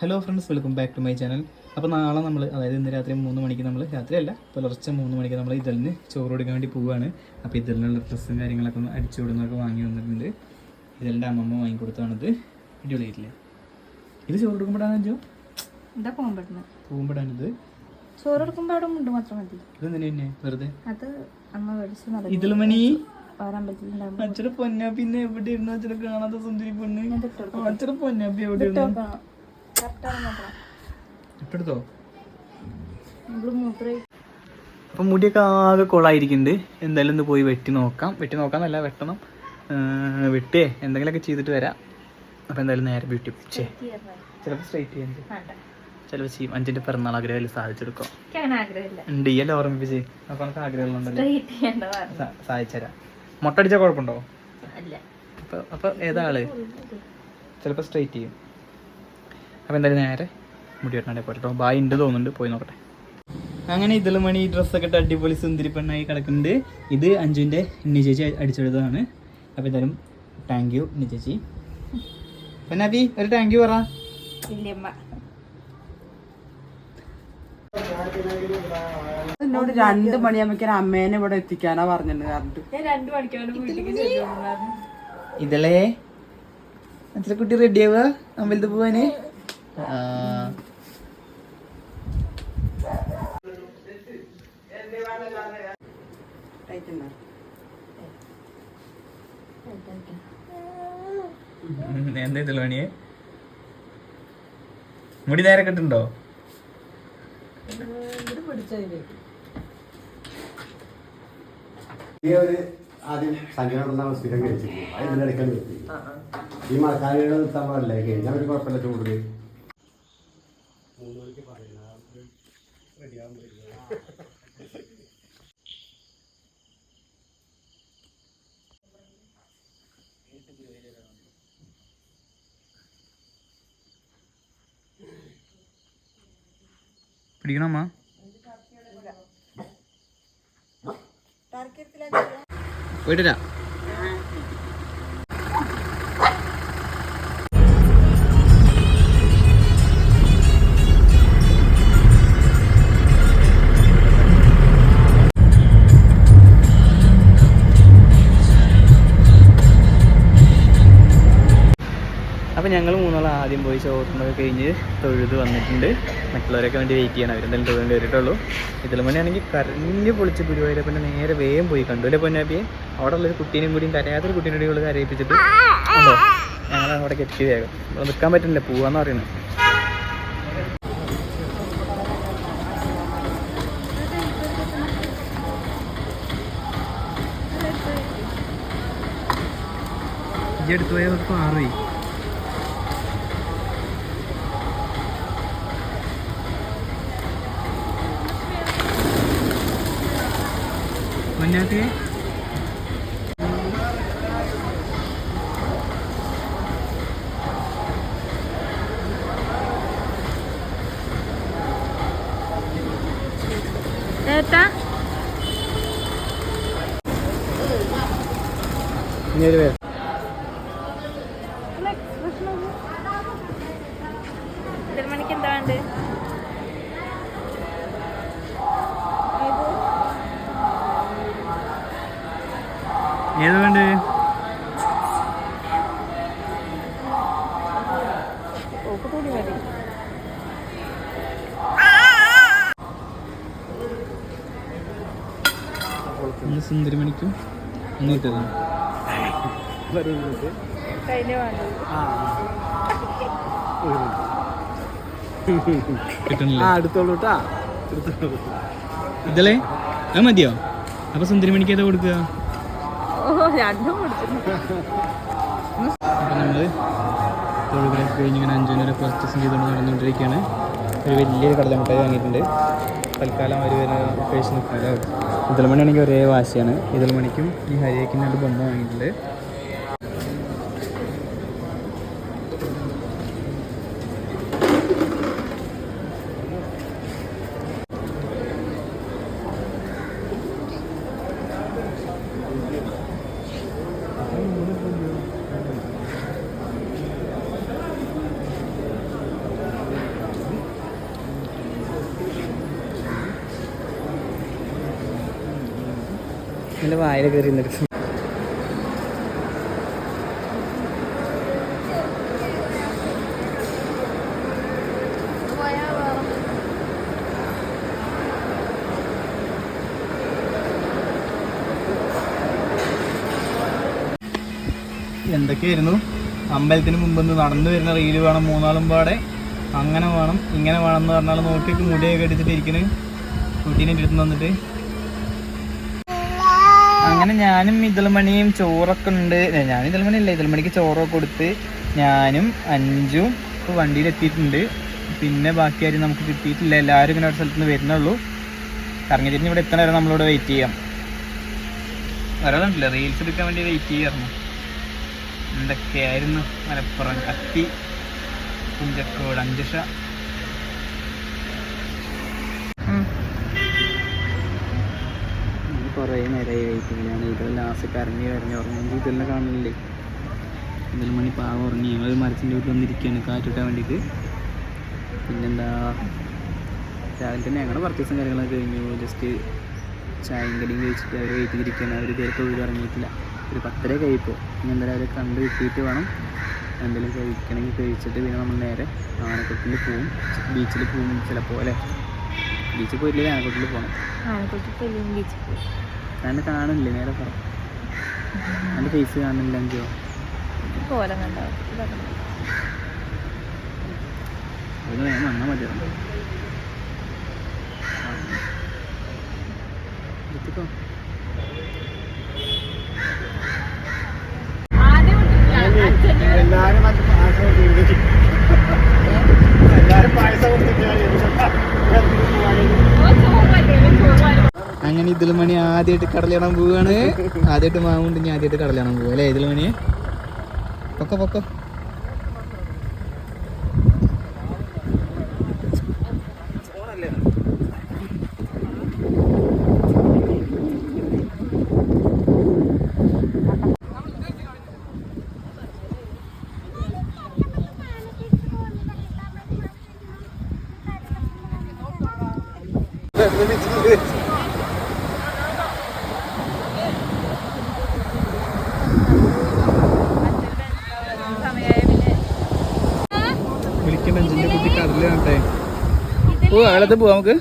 Hello friends welcome back to my channel. അപ്പോൾ നാളെ നമ്മൾ അതായത് ഇന്ന് രാത്രി മൂന്ന് മണിക്ക് നമ്മൾ രാത്രിയല്ല പുലർച്ചെ മൂന്ന് മണിക്ക് നമ്മൾ ഇതിലിന് ചോറ് കൊടുക്കാൻ വേണ്ടി പോവുകയാണ് അപ്പോൾ ഇതിലുള്ള ഡ്രസ്സും കാര്യങ്ങളൊക്കെ ഒന്ന് അടിച്ചു കൊടുക്കുന്നൊക്കെ വാങ്ങി വന്നിട്ടുണ്ട്. ഇതെല്ലാം അമ്മമ്മ വാങ്ങിക്കൊടുത്താണിത് അടിപൊളിയായിട്ടില്ലേ ഇത് ചോറ് കൊടുക്കുമ്പോഴാണ് അഞ്ചോ? എന്താ പോകുമ്പോഴാണിത്. ചോറ് എടുക്കുമ്പോൾ അവിടെ മുണ്ട് മാത്രം മതി. പിന്നെ? വെറുതെ? അത് അമ്മ മേടിച്ച് ഇതിൽ മണി. ഓരമ്പലത്തിലുണ്ടാകുമ്പോൾ അച്ഛടെ പൊന്നാ പിന്നെ എവിടെ ഇരുന്നു? അച്ഛനെ കാണാത്ത സുന്ദരി പൊണ്ണ് അച്ഛടെ പൊന്നാപ്പി എവിടെ ഇട്ടെടുത്തോ അപ്പൊ മുടിയൊക്കെ ആകെ കൊളായിരിക്കുന്നുണ്ട്. എന്തായാലും ഒന്ന് പോയി വെട്ടി നോക്കാം. വെട്ടി നോക്കാം നോക്കാന്നല്ല വെട്ടണം. വെട്ടിയേ എന്തെങ്കിലുമൊക്കെ ചെയ്തിട്ട് വരാം. അപ്പം എന്തായാലും നേരെ ബ്യൂട്ടി ചേ ചിലപ്പോൾ സ്ട്രൈറ്റ് ചെയ്യാൻ ചിലപ്പോ ചിലപ്പോൾ ചെയ്യും അഞ്ചിന്റെ പിറന്നാൾ ആഗ്രഹം സാധിച്ചെടുക്കാം എനിക്ക് അങ്ങനെ ആഗ്രഹമില്ല. ഉണ്ട് ഈ എല്ലാം ഓർമ്മിപ്പിച്ച്. അപ്പൊ നമുക്ക് ആഗ്രഹങ്ങളുണ്ടല്ലോ. സാധിച്ചു ചെയ്യേണ്ടതാണ് മുട്ടടിച്ചാൽ കുഴപ്പമുണ്ടോ അല്ല. അപ്പോൾ അപ്പോൾ ഏതാ ആൾ ചിലപ്പോൾ സ്ട്രൈറ്റ് ചെയ്യും. അപ്പോൾ എന്തായാലും നേരെ മുടി വെട്ടണേ പോട്ടെ ബായ് ഉണ്ട് തോന്നുന്നുണ്ട്. പോയി നോക്കട്ടെ. അങ്ങനെ ഇതിൽ മണി ഡ്രസ്സൊക്കെ ഇട്ട് അടിപൊളി സുന്ദരി പെണ്ണായി കിടക്കുന്നുണ്ട്. ഇത് അഞ്ജുവിന്റെ ഉണ്ണി ചേച്ചി അടിച്ചെടുത്തതാണ്. അപ്പോൾ എന്തായാലും താങ്ക് യു ഉണ്ണി ചേച്ചി പൊന്നാബി ഒരു താങ്ക് യു പറ. എന്നോട് രണ്ട് മണിയാകുമ്പോ അമ്മേനെ ഇവിടെ എത്തിക്കാനാ പറഞ്ഞത് കറണ്ട് ഇതളേ അച്ഛനെ കുട്ടി റെഡിയാവുക അമ്പലത്തിൽ പോവാന്? എന്താ ഇതിൽ പണിയെ? മുടി നേരെ കിട്ടുണ്ടോ? ഈ ഒരു ആദ്യം സംഘടന സ്ഥിരം കഴിച്ചിരുന്നു അത് ഇതിനിടയ്ക്ക് നിർത്തി ഈ മഴക്കാലയുടെ നിർത്താൻ പാടില്ല കഴിഞ്ഞാൽ ഒരു കുഴപ്പമില്ല ചൂടിൽ പിടിക്കണമ്മ. പോയിട്ടില്ല. ആദ്യം പോയി ചോറിനൊക്കെ കഴിഞ്ഞ് തൊഴുത് വന്നിട്ടുണ്ട്. മറ്റുള്ളവരൊക്കെ വേണ്ടി വെയിറ്റ് ചെയ്യണം. അവരെന്തായാലും തൊഴുകൊണ്ട് കയറിയിട്ടുള്ളൂ ഇതിൽ മണിയാണെങ്കിൽ കരഞ്ഞ് പൊളിച്ച് ഗുരുവായൂരപ്പന്റെ നേരെ വേഗം പോയി കണ്ടു. അല്ലേ പൊന്നാപ്പിയെ? അവിടെ ഉള്ളൊരു കുട്ടീനെയും കൂടിയും കരയാത്തൊരു കുട്ടീനെ കൂടി കരയിപ്പിച്ചിട്ട് ഉണ്ടോ ഞങ്ങൾ അവിടെ കെട്ടി വേഗം. ഇവിടെ നിൽക്കാൻ പറ്റുന്നില്ല പോവാന്ന് പറയുന്നത് ഈ അടുത്ത് പോയാൽ മാറുപോയി പൊന്നാപ്പിയെ ഏട്ടാ? ഇനി സുന്ദരിമണിക്കും കേട്ടാ ഇതല്ലേ? അത് മതിയോ? അപ്പൊ സുന്ദരിമണിക്ക് ഏതാ കൊടുക്കുക? കഴിഞ്ഞിങ്ങനെ അപ്പൊ നമ്മൾ തൊഴിലൊക്കെ കഴിഞ്ഞ് ഇങ്ങനെ അഞ്ചുനൊരു പർച്ചേസിങ് ചെയ്തുകൊണ്ട് നടന്നുകൊണ്ടിരിക്കുകയാണ്. ഒരു വലിയൊരു കടലമുട്ടായി വാങ്ങിയിട്ടുണ്ട്. തൽക്കാലം അവർ ഒരു നിൽക്കില്ല ഇതിൽ മണിയാണെങ്കിൽ ഒരേ വാശിയാണ്. ഇതിൽമണിക്കും ഈ ഹരിയേക്കും രണ്ട് ബൊമ്മ വാങ്ങിയിട്ടുണ്ട്. എന്റെ വായിൽ കയറി നിന്നെടുത്തു എന്തൊക്കെയായിരുന്നു? അമ്പലത്തിന് മുമ്പ് നടന്നു വരുന്ന റീൽ വേണം മൂന്നാളും പാടെ. അങ്ങനെ വേണം ഇങ്ങനെ വേണം എന്ന് പറഞ്ഞാൽ നോക്കിയിട്ട് മുടിയൊക്കെ ഇരിക്കണ് കുട്ടീനെ എടുത്ത് വന്നിട്ട് അങ്ങനെ ഞാനും ഇതൾമണിയും ചോറൊക്കെ ഉണ്ട്. ഞാൻ ഇതൾമണി അല്ല ഇതൾമണിക്ക് ചോറൊക്കെ കൊടുത്ത് ഞാനും അഞ്ചും ഇപ്പോൾ വണ്ടിയിൽ എത്തിയിട്ടുണ്ട് പിന്നെ ബാക്കി ആരും നമുക്ക് കിട്ടിയിട്ടില്ല. എല്ലാവരും ഇങ്ങനെ ഒരു സ്ഥലത്ത് നിന്ന് വരുന്നുള്ളൂ. കറങ്ങി തിരിഞ്ഞ് ഇവിടെ എത്തണ വരെ നമ്മളിവിടെ വെയിറ്റ് ചെയ്യാം. ഒരാളുണ്ടല്ലോ റീൽസ് എടുക്കാൻ വേണ്ടി വെയിറ്റ് ചെയ്യാറുണ്ട് എന്തൊക്കെയായിരുന്നു മലപ്പുറം കത്തി. കുഞ്ചക്കോട് അഞ്ചുഷ കുറേ നേരമായി വെയിറ്റിങ്ങിലാണ് ഇതെല്ലാം ലാസ്റ്റ് കറങ്ങി കരഞ്ഞ് ഉറങ്ങി. ഇതെല്ലാം കാണുന്നില്ലേ? ഇതിൽ മണി പാവം ഉറങ്ങി. ഞങ്ങൾ മരത്തിന്റെ വീട്ടിൽ വന്നിരിക്കുകയാണ്. കാറ്റിട്ടാൻ വേണ്ടിയിട്ട്. പിന്നെന്താ? രാവിലെ തന്നെ ഞങ്ങളുടെ പർച്ചേസും കാര്യങ്ങളൊക്കെ കഴിഞ്ഞു. ജസ്റ്റ് ചായയും കടിയും കഴിച്ചിട്ട് അവർ വെയിറ്റ് ചെയ്തിരിക്കുകയാണ്. അവർ ഇതുവരെ തൊഴിൽ ഇറങ്ങിയിട്ടില്ല. ഒരു പത്തര കഴിപ്പോൾ ഇനി എന്തായാലും അവരെ കണ്ട് കിട്ടിയിട്ട് വേണം എന്തെങ്കിലും കഴിക്കണമെങ്കിൽ കഴിച്ചിട്ട് പിന്നെ നമ്മൾ നേരെ ആനക്കൊട്ടിൽ പോവും. ബീച്ചിൽ പോവും ചിലപ്പോൾ അല്ലേ? ബീച്ചിൽ പോയിട്ടില്ലെങ്കിൽ ആനക്കൊട്ടിൽ പോകണം ആനക്കുട്ടി പോയി ബീച്ചിൽ പോയി എന്നെ കാണില്ലേ നേരെ പറ എന്റെ ഫേസ് കാണുന്നില്ല വേഗം വന്നാൽ മതിയാവും എടുത്തിക്കോ. എല്ലാരും പായസം കൊടുത്തിട്ട് എല്ലാരും പായസം കൊടുത്തിട്ട് അങ്ങനെ ഇതിൽ മണി ആദ്യമായിട്ട് കടലിടാൻ പോവുകയാണ് ആദ്യമായിട്ട് മാവുണ്ട് ഞാൻ ആദ്യമായിട്ട് കടലിടാൻ പോവുക അല്ലേ ഇതിൽ മണിയെ പൊക്കോ. പൊക്കോ സമയമായ ഓ വെള്ളത്തിൽ പോവാ നമുക്ക്.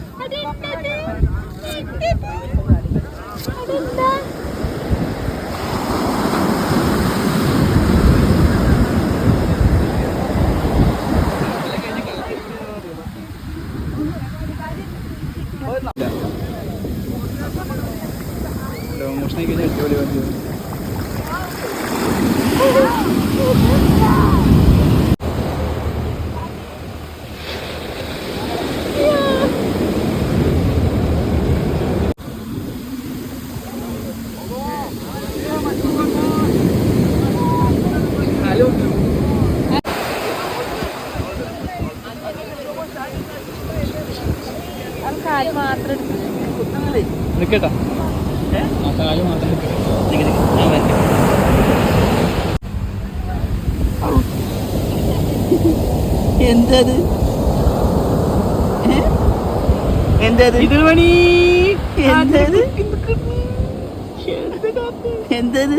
നിക്കട്ടാ. എന്തത്? എന്തത്? ഇതിൽ മണി എന്തത്? എന്തത്?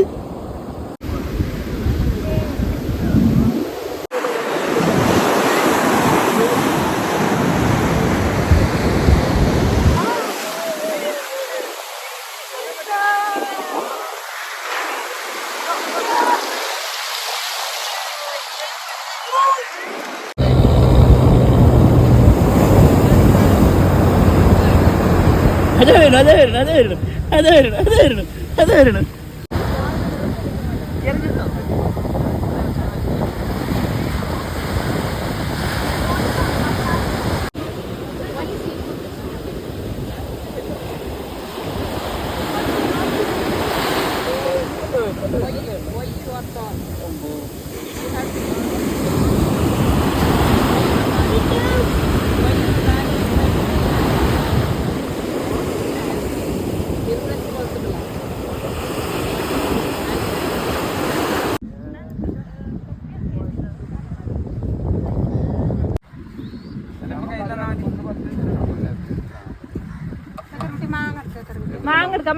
അത് വരണം അത് വരണം അത് വരണം അത് വരണം അത് വരണം അത് വരണം.